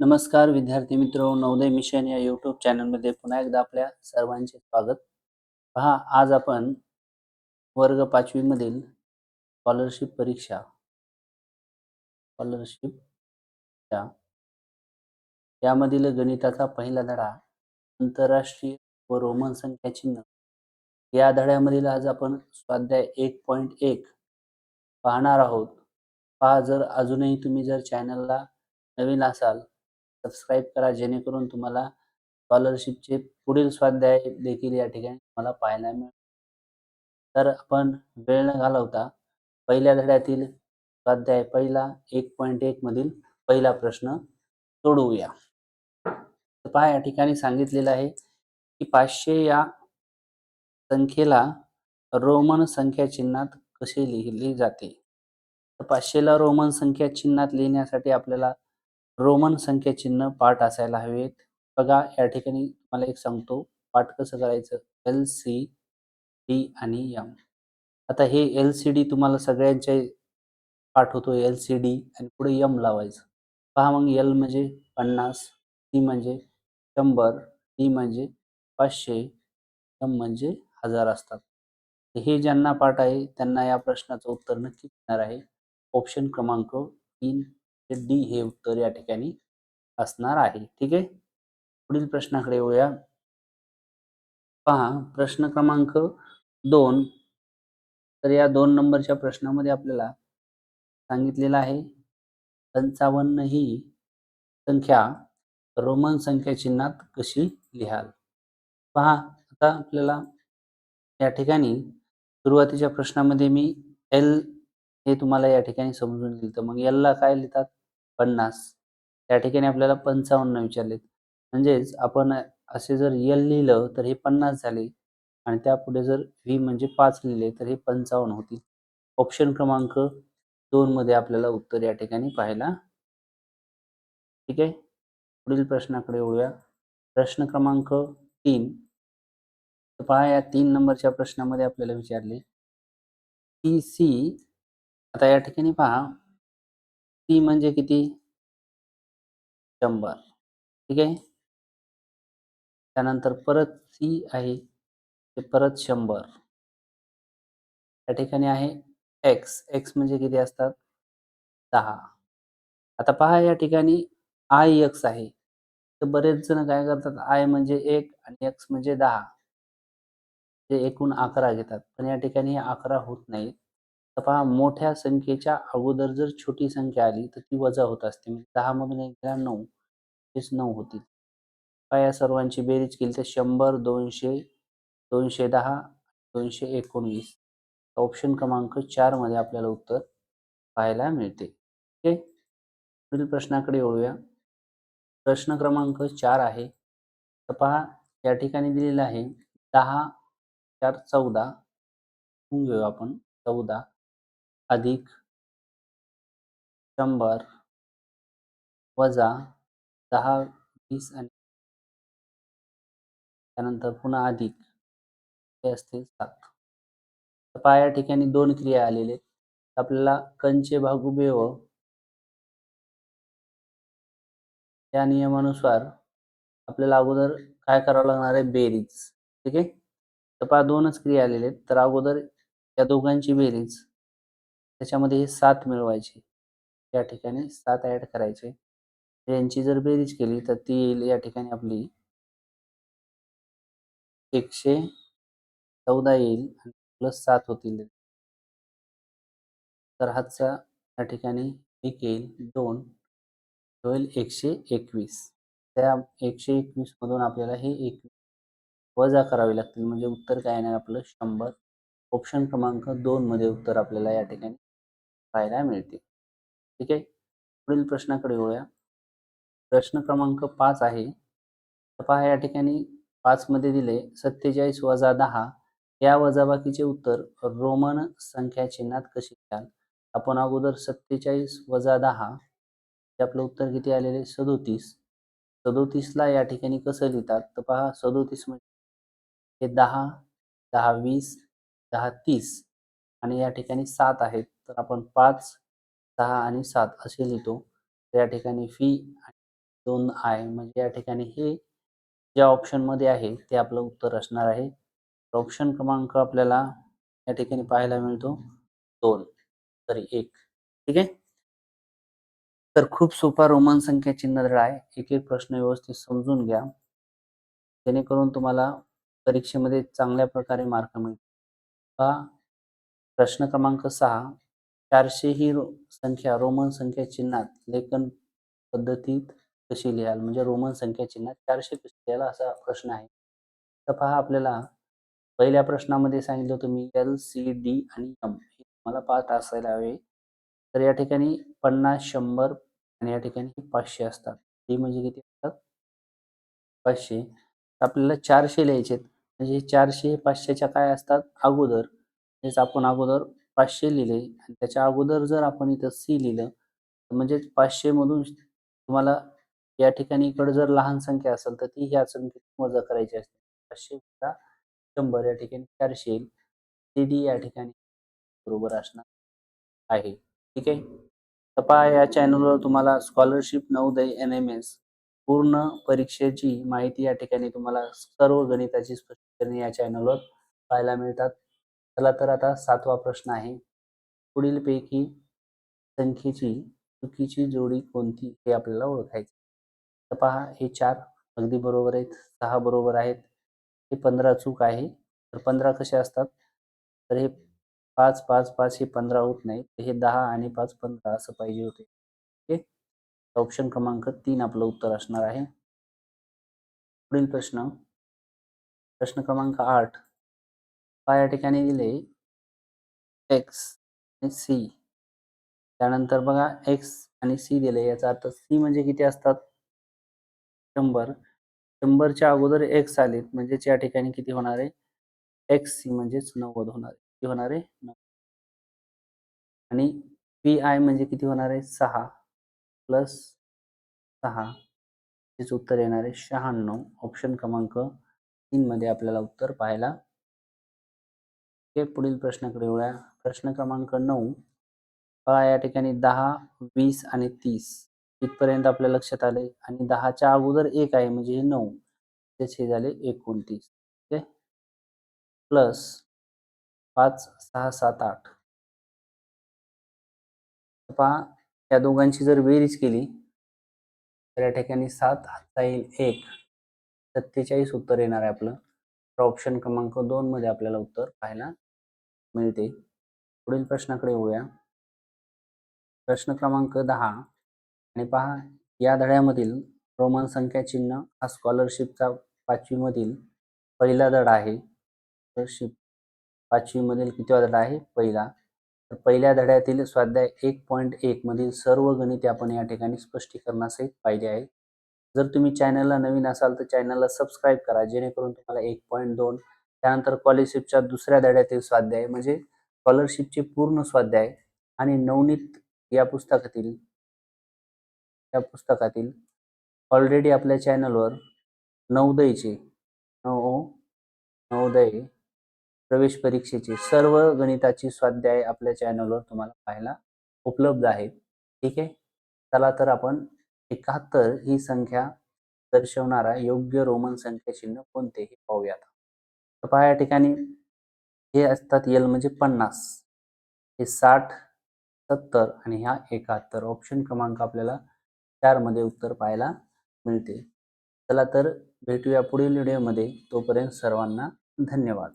नमस्कार विद्यार्थी मित्र. नवोदय मिशन या यूट्यूब चॅनलमध्ये पुन्हा एकदा आपल्या सर्वांचे स्वागत. पहा आज आपण वर्ग पाचवी मधील स्कॉलरशिप परीक्षा. स्कॉलरशिप यामधील गणिताचा पहिला धडा आंतरराष्ट्रीय व रोमन संख्या चिन्ह. या धड्यामधील आज आपण स्वाध्याय एक पॉईंट एक पाहणार आहोत. पहा जर अजूनही तुम्ही जर चॅनलला नवीन असाल सबस्क्राईब करा जेणेकरून तुम्हाला स्कॉलरशिपचे पुढील स्वाध्याय देखील या ठिकाणी तुम्हाला पाहायला मिळेल तर आपण वेळ न घालवता पहिल्या धड्यातील स्वाध्याय पहिला एक पॉईंट एक मधील पहिला प्रश्न सोडवूया. पहा या ठिकाणी सांगितलेलं आहे की पाचशे या संख्येला रोमन संख्या चिन्हात कसे लिहिले जाते? तर पाचशेला रोमन संख्या चिन्हात लिहिण्यासाठी आपल्याला रोमन संख्या चिन्ह पाठ असायला हवेत. बघा या ठिकाणी तुम्हाला एक सांगतो. पाठ कसं करायचं? एल सी डी आणि एम आता हे एल सी डी तुम्हाला सगळ्यांचे पाठ होतो. एल सी डी आणि पुढे यम लावायचं. पहा मग एल म्हणजे पन्नास सी म्हणजे शंभर डी म्हणजे पाचशे एम म्हणजे हजार असतात. हे ज्यांना पाठ आहे त्यांना या प्रश्नाचं उत्तर नक्की येणार आहे. ऑप्शन क्रमांक तीन. डी हे उत्तर या ठिकाणी असणार आहे. ठीक आहे? पुढील प्रश्नाकडे येऊया. पहा प्रश्न क्रमांक दोन. तर या दोन नंबरच्या प्रश्नामध्ये आपल्याला सांगितलेलं आहे पंचावन्न ही संख्या रोमन संख्या चिन्हात कशी लिहाल? पहा आता आपल्याला या ठिकाणी सुरुवातीच्या प्रश्नामध्ये मी एल हे तुम्हाला या ठिकाणी समजून लिहिलं मग एलला काय लिहितात? पन्नास. त्या ठिकाणी आपल्याला पंचावन्न विचारलेत. म्हणजेच आपण असे जर यल लिहिलं तर हे पन्नास झाले. आणि त्यापुढे जर व्ही म्हणजे पाच लिहिले तर हे पंचावन्न होतील. ऑप्शन क्रमांक दोन मध्ये आपल्याला उत्तर या ठिकाणी पाहायला ठीक आहे? पुढील प्रश्नाकडे वळूया. प्रश्न क्रमांक तीन. पहा या तीन नंबरच्या प्रश्नामध्ये आपल्याला विचारले. टी सी आता या ठिकाणी पहा. ती म्हणजे किती? शंभर. ठीक आहे? त्यानंतर परत सी आहे ते परत शंभर. त्या ठिकाणी आहे एक्स. एक्स म्हणजे किती असतात? दहा. आता पहा या ठिकाणी आय एक्स आहे. तर बरेच जण काय करतात? आय म्हणजे एक आणि एक्स म्हणजे दहा. ते एकूण अकरा घेतात. पण या ठिकाणी अकरा होत नाहीत. तर पहा मोठ्या संख्येच्या अगोदर जर छोटी संख्या आली तर ती वजा होत असते. म्हणजे दहा मधून एक गेला नऊ हेच नऊ होतील. पहा या सर्वांची बेरीज केली तर शंभर दोनशे दोनशे दहा दोनशे एकोणवीस. ऑप्शन क्रमांक चारमध्ये आपल्याला उत्तर पाहायला मिळते. ओके? पुढील प्रश्नाकडे वळूया. प्रश्न क्रमांक चार आहे. तर पहा या ठिकाणी दिलेला आहे दहा चार चौदा. घेऊ आपण. चौदा. अधिक शंभर वजा दहा वीस आणि त्यानंतर पुन्हा अधिक हे असतील सात. पहा या ठिकाणी दोन क्रिया आलेले आपल्याला कंचे भागुबे व या नियमानुसार आपल्याला अगोदर काय करावं लागणार आहे? बेरीज. ठीक आहे? तर पहा दोनच क्रिया आलेले आहेत. तर अगोदर या दोघांची बेरीज. त्याच्यामध्ये हे सात मिळवायची. या ठिकाणी सात ऍड करायचे. यांची जर बेरीज केली तर ती येईल या ठिकाणी आपली. एकशे चौदा येईल प्लस सात होतील. तर हातचा या ठिकाणी एक येईल दोन. होईल एकशे एकवीस. त्या एकशे एकवीस मधून आपल्याला हे एक वजा करावे लागतील. म्हणजे उत्तर काय येणार आपलं? शंभर. ऑप्शन क्रमांक दोन मध्ये उत्तर आपल्याला या ठिकाणी पाहायला मिळते ठीक आहे? पुढील प्रश्नाकडे वळूया. प्रश्न क्रमांक पाच आहे. पहा या ठिकाणी पाच मध्ये दिले सत्तेचाळीस वजा दहा. या वजाबाकीचे उत्तर रोमन संख्या चिन्हात कशी द्याल आपण अगोदर सत्तेचाळीस वजा दहा आपलं उत्तर किती आलेले? सदोतीस. सदोतीसला या ठिकाणी कसं लिहितात? तर पहा सदोतीस म्हणजे हे दहा दहा वीस दहा तीस. आणि या ठिकाणी सात आहेत. तर आपण पाच सहा आणि सात असे लिहितो. तर या ठिकाणी फी दोन आय म्हणजे या ठिकाणी हे ज्या ऑप्शनमध्ये आहे ते आपलं उत्तर असणार आहे. ऑप्शन क्रमांक आपल्याला या ठिकाणी पाहायला मिळतो दोन. तरी एक. ठीक आहे? तर खूप सोपा रोमन संख्या चिन्ह धडा आहे. एक एक प्रश्न व्यवस्थित समजून घ्या. जेणेकरून तुम्हाला परीक्षेमध्ये चांगल्या प्रकारे मार्क मिळतील. पहा. प्रश्न क्रमांक सहा. चारशे ही रो- संख्या रोमन संख्या चिन्हात लेखन पद्धतीत कशी लिहाल? म्हणजे रोमन संख्या चिन्हात चारशे कशी लिहाल असा प्रश्न आहे. तर पहा आपल्याला पहिल्या प्रश्नामध्ये सांगितलं तुम्ही एल सी डी आणि एम हे मला पाच असायला हवे. तर या ठिकाणी पन्नास शंभर आणि या ठिकाणी पाचशे असतात. डी म्हणजे किती असतात? पाचशे. आपल्याला चारशे लिहायचे म्हणजे चारशे पाचशेच्या काय असतात? अगोदर हेच आपण अगोदर पाचशे लिहिले. आणि त्याच्या अगोदर जर आपण इथं सी लिहिलं तर म्हणजे पाचशे मधून तुम्हाला या ठिकाणी इकडे जर लहान संख्या असेल तर ती ह्या संख्येत वजा करायची असते. पाचशे वजा शंभर या ठिकाणी चारशे येईल. सी डी या ठिकाणी बरोबर असणार आहे. ठीक आहे? तर पहा या चॅनलवर तुम्हाला scholarship Navodaya N M S पूर्ण परीक्षेची माहिती या ठिकाणी तुम्हाला सर्व गणिताची स्पष्टीकरणे या चॅनलवर पाहायला मिळतात. चला तर आता सातवा प्रश्न आहे. पुढीलपैकी संख्येची चुकीची जोडी कोणती हे आपल्याला ओळखायचे. तर पहा हे चार अगदी बरोबर आहेत सहा बरोबर आहेत हे पंधरा चूक आहे. तर पंधरा कसे असतात? तर हे पाच पाच पाच हे पंधरा होत नाही. तर हे दहा आणि पाच पंधरा असं पाहिजे होते. ओके? ऑप्शन क्रमांक तीन आपलं उत्तर असणार आहे. पुढील प्रश्न. प्रश्न क्रमांक आठ. या ठिकाणी दिले एक्स आणि सी त्यानंतर बघा एक्स आणि सी दिले. याचा अर्थ सी म्हणजे किती असतात? शंभर. शंभरच्या अगोदर एक्स आलेत म्हणजेच या ठिकाणी किती होणार आहे? एक्स सी म्हणजेच नव्वद होणार आहे. किती होणार आहे? नव्वद. आणि पी आय म्हणजे किती होणार आहे? सहा. प्लस सहा. हेच उत्तर येणार आहे. शहाण्णव. ऑप्शन क्रमांक तीन मध्ये आपल्याला उत्तर पाहायला ओके पुढील प्रश्नाकडे येऊया. प्रश्न क्रमांक नऊ. पहा या ठिकाणी दहा वीस आणि तीस इथपर्यंत आपल्या लक्षात आले आणि दहाच्या अगोदर एक आहे म्हणजे हे नऊ. त्याचे झाले एकोणतीस. ओके? प्लस पाच सहा सात आठ. पहा या दोघांची जर बेरीज केली तर या ठिकाणी सात हातचा येईल एक. सत्तेचाळीस उत्तर येणार आहे आपलं. तर ऑप्शन क्रमांक दोन मध्ये आपल्याला उत्तर पाहायला मिळते. पुढील प्रश्नाकडे येऊया प्रश्न क्रमांक दहा. आणि पहा या धड्यामधील रोमन संख्या चिन्ह हा स्कॉलरशिपचा पाचवीमधील पहिला धडा आहे. स्कॉलरशिप पाचवीमधील कितवा धडा आहे? पहिला. तर पहिल्या धड्यातील स्वाध्याय एक पॉईंट एक मधील सर्व गणिते आपण या ठिकाणी स्पष्टीकरणासहित पाहिले आहे जर तुम्ही चॅनलला नवीन असाल तर चॅनलला सबस्क्राईब करा जेणेकरून तुम्हाला एक पॉईंट दोन त्यानंतर स्कॉलरशिपच्या दुसऱ्या धड्यातील स्वाध्याय म्हणजे स्कॉलरशिपचे पूर्ण स्वाध्याय आणि नवनीत या पुस्तकातील या पुस्तकातील ऑलरेडी आपल्या चॅनलवर नवोदयचे नव नवोदय प्रवेश परीक्षेचे सर्व गणिताची स्वाध्याय आपल्या चॅनलवर तुम्हाला पाहायला उपलब्ध आहेत. ठीक आहे? चला तर आपण एकाहत्तर ही संख्या दर्शवणारा योग्य रोमन संख्या चिन्ह कोणते हे पाहूयात. तर पहा या ठिकाणी हे असतात यल म्हणजे पन्नास. हे साठ सत्तर आणि ह्या एकाहत्तर. ऑप्शन क्रमांक आपल्याला चारमध्ये उत्तर पाहायला मिळते. चला तर भेटूया पुढील व्हिडिओमध्ये तोपर्यंत सर्वांना धन्यवाद.